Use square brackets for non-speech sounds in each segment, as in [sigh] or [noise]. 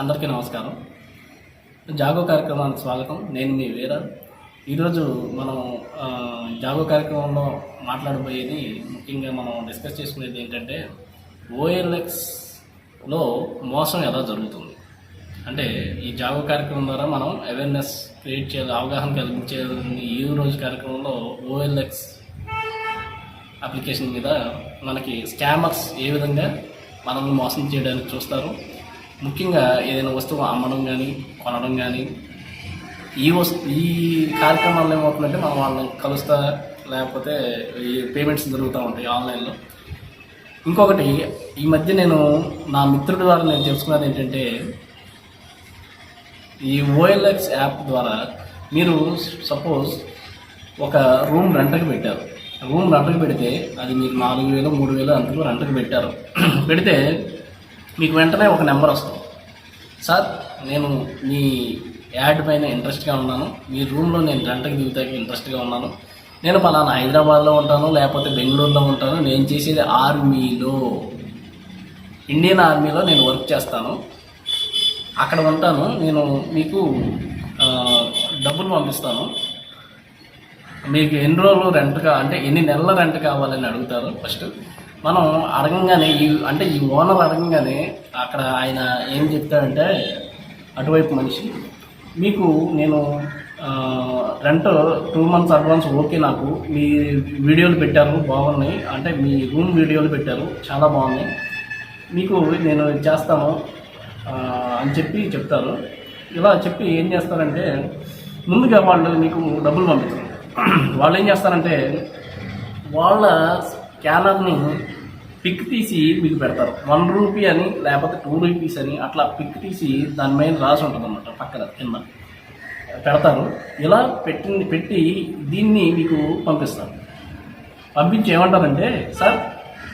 అందరికీ నమస్కారం. జాగో కార్యక్రమానికి స్వాగతం. నేను మీ వీర. ఈరోజు మనం జాగో కార్యక్రమంలో మాట్లాడబోయేది ముఖ్యంగా మనం డిస్కస్ చేసుకునేది ఏంటంటే ఓఎల్ఎక్స్లో మోసం ఎలా జరుగుతుంది? అంటే ఈ జాగో కార్యక్రమం ద్వారా మనం అవేర్నెస్ క్రియేట్ చేయాలి అవగాహన కలిగించేది ఈ రోజు కార్యక్రమంలో ఓఎల్ఎక్స్ అప్లికేషన్ మీద మనకి స్కామర్స్ ఏ విధంగా మనల్ని మోసం చేయడానికి చూస్తారు? ముఖ్యంగా ఏదైనా వస్తువు అమ్మడం కానీ కొనడం కానీ ఈ వస్తు ఈ కార్యక్రమాల్లో ఏమవుతుందంటే మనం వాళ్ళని కలుస్తా లేకపోతే ఈ పేమెంట్స్ జరుగుతూ ఉంటాయి ఆన్లైన్లో. ఇంకొకటి ఈ మధ్య నేను నా మిత్రుడి ద్వారా నేను తెలుసుకున్నది ఏంటంటే ఈ ఓఎల్ఎక్స్ యాప్ ద్వారా మీరు సపోజ్ ఒక రూమ్ రెంట్కి పెట్టారు. రూమ్ రెంట్కి పెడితే అది మీకు నాలుగు వేలు మూడు వేలు అంతకు రెంట్కి పెట్టారు. [clears throat] పెడితే మీకు వెంటనే ఒక నెంబర్ వస్తుంది. సార్ నేను మీ యాడ్ పైన ఇంట్రెస్ట్గా ఉన్నాను. మీ రూమ్లో నేను రెంట్కి దిగుతాకి ఇంట్రెస్ట్గా ఉన్నాను. నేను పలానా హైదరాబాద్లో ఉంటాను లేకపోతే బెంగళూరులో ఉంటాను. నేను చేసేది ఆర్మీలో. ఇండియన్ ఆర్మీలో నేను వర్క్ చేస్తాను. అక్కడ ఉంటాను. నేను మీకు డబ్బులు పంపిస్తాను. మీకు ఎన్ని రోజులు రెంట్గా అంటే ఎన్ని నెలల రెంట్ కావాలని అడుగుతారు ఫస్ట్. మనం అడగంగానే ఈ అంటే ఈ ఓనర్ అడగంగానే అక్కడ ఆయన ఏం చెప్తాడంటే అటువైపు మనిషి మీకు నేను rent two months advance okay నాకు. మీ వీడియోలు పెట్టారు బాగున్నాయి. అంటే మీ రూమ్ వీడియోలు పెట్టారు చాలా బాగున్నాయి. మీకు నేను చేస్తాను అని చెప్పి చెప్తారు. ఇలా చెప్పి ఏం చేస్తారంటే ముందుగా వాళ్ళు మీకు డబ్బులు పంపిస్తారు. వాళ్ళు ఏం చేస్తారంటే వాళ్ళ స్కానర్ని పిక్ తీసి మీకు పెడతారు. వన్ రూపీ అని లేకపోతే టూ రూపీస్ అని అట్లా పిక్ తీసి దాని మీద రాసి ఉంటుంది అన్నమాట పక్కన కింద. పెడతారు. ఇలా పెట్టి పెట్టి దీన్ని మీకు పంపిస్తారు పంపించి ఏమంటారంటే సార్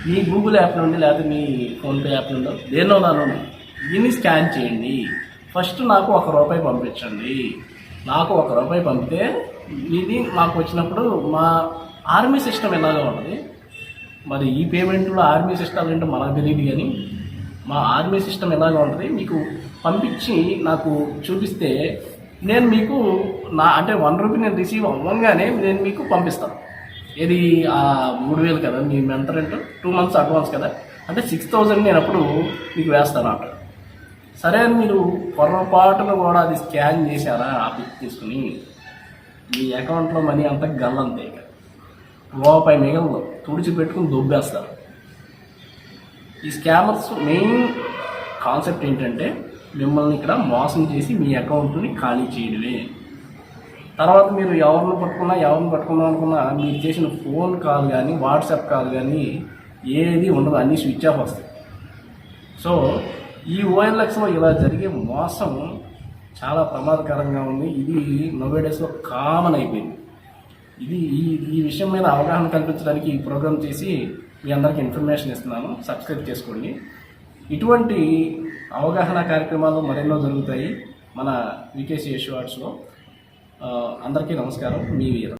మీ గూగుల్ యాప్ నుండి లేకపోతే మీ ఫోన్పే యాప్ నుండి దేనిలో నాను దీన్ని స్కాన్ చేయండి. ఫస్ట్ నాకు ఒక రూపాయి పంపించండి. నాకు ఒక రూపాయి పంపితే ఇది మాకు వచ్చినప్పుడు మా ఆర్మీ సిస్టమ్ ఎలాగా ఉంటుంది మరి ఈ పేమెంట్లో ఆర్మీ సిస్టమ్ ఏంటో మనకు తెలియదు కానీ మా ఆర్మీ సిస్టమ్ ఎలాగ ఉంటుంది మీకు పంపించి నాకు చూపిస్తే నేను మీకు నా అంటే వన్ రూపీ నేను రిసీవ్ అవ్వగానే నేను మీకు పంపిస్తాను. ఇది మూడు వేలు కదా మీ ఎంత రెంట్ టూ మంత్స్ అడ్వాన్స్ కదా. అంటే సిక్స్ థౌజండ్ నేను అప్పుడు మీకు వేస్తాను అక్కడ సరే అని మీరు పొరపాటున కూడా అది స్కాన్ చేశారా ఆ పిక్ తీసుకుని? మీ అకౌంట్లో మనీ అంతా గల్లంతే ఇక. రూపాయి మిగలదు తుడిచిపెట్టుకుని దుబ్బేస్తారు. ఈ స్కామర్స్ మెయిన్ కాన్సెప్ట్ ఏంటంటే మిమ్మల్ని ఇక్కడ మోసం చేసి మీ అకౌంట్ని ఖాళీ చేయడమే. తర్వాత మీరు ఎవరిని పట్టుకున్నా ఎవరిని పట్టుకున్నా అనుకున్నా మీరు చేసిన ఫోన్ కాల్ కానీ వాట్సాప్ కాల్ కానీ ఏది ఉండదు అన్నీ స్విచ్ ఆఫ్ వస్తాయి. సో ఈ ఓఎల్ఎక్స్లో ఇలా జరిగే మోసం చాలా ప్రమాదకరంగా ఉంది. ఇది నోవేడేస్లో కామన్ అయిపోయింది. ఇది ఈ ఈ విషయం మీద అవగాహన కల్పించడానికి ఈ ప్రోగ్రామ్ చేసి మీ అందరికీ ఇన్ఫర్మేషన్ ఇస్తున్నాను. సబ్స్క్రైబ్ చేసుకోండి. ఇటువంటి అవగాహన కార్యక్రమాలు మరెన్నో జరుగుతాయి మన వికేసి యశ్ ఆర్ట్స్లో. అందరికీ నమస్కారం. మీ వీర.